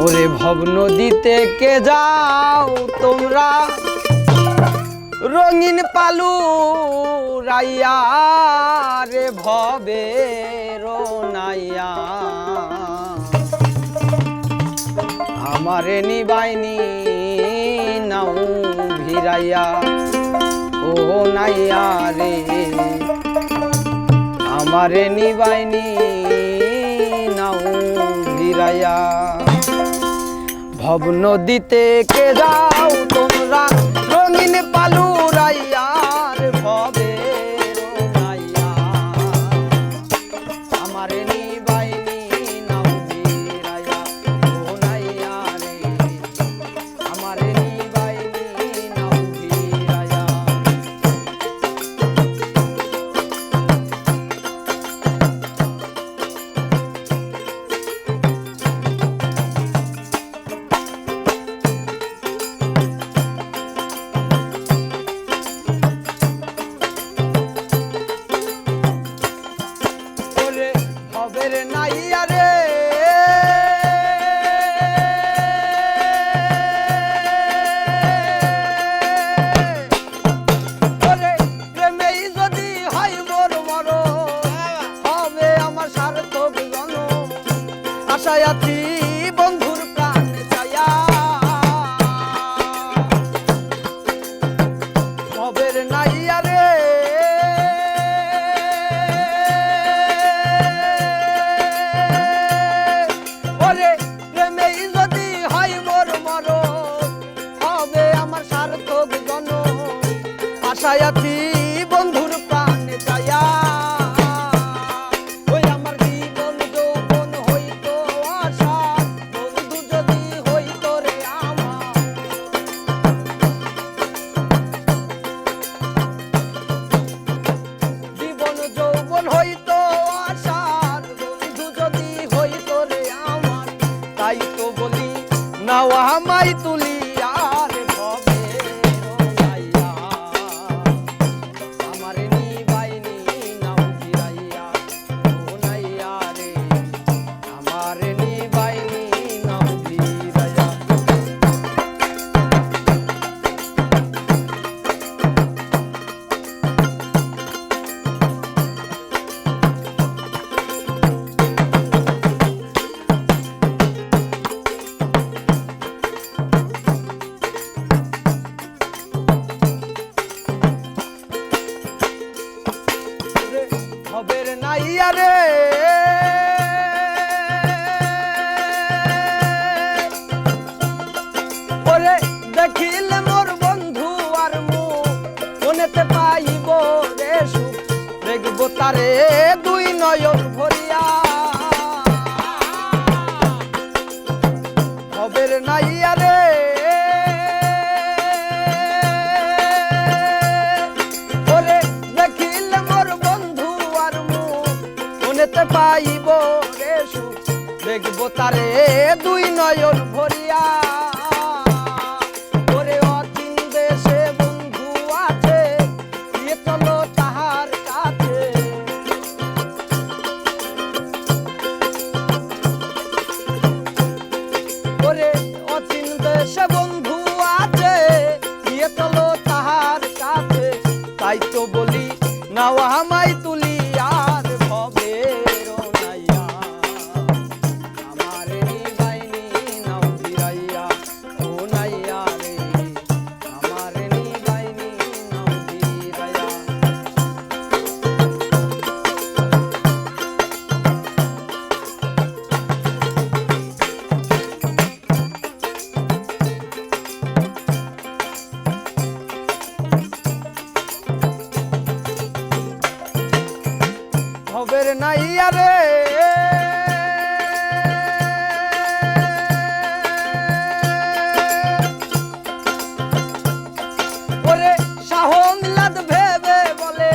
ওরে ভব নদীতে কে যাও তোমরা? রঙিন পালু রাইয়া রে ভবে নাইয়া। আমারে নিবাইনি নাও ভিরাইয়া ও নাইয়া রে, আমারে নিবাইনি নাও ভিরাইয়া ভব নদীতে কে যাও তোমরা? রঙিন আশায় আছি, বন্ধুর প্রাণ চায়া ওই আমার জীবন যৌবন হইতো আশা, বন্ধু তাই তো বলি, নাও আমায় তুলি তারে দুই নয়ন ভরিয়া। হবের নাইয়া রে ওরে দেখিলে মোর বন্ধু আর মনেতে পাইব রে সুখ। দেখব তারে দুই নয়ন ভরিয়া। নাইয়া রে। ওরে শাহ মিলাদ ভেবে বলে,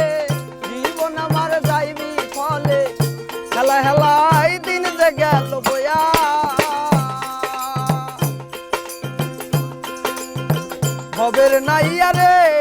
জীবন আমার যাইবি ফলে। হেলা হেলাই দিন যে গেল বয়া। হবের নাইয়া রে।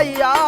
ভব নদী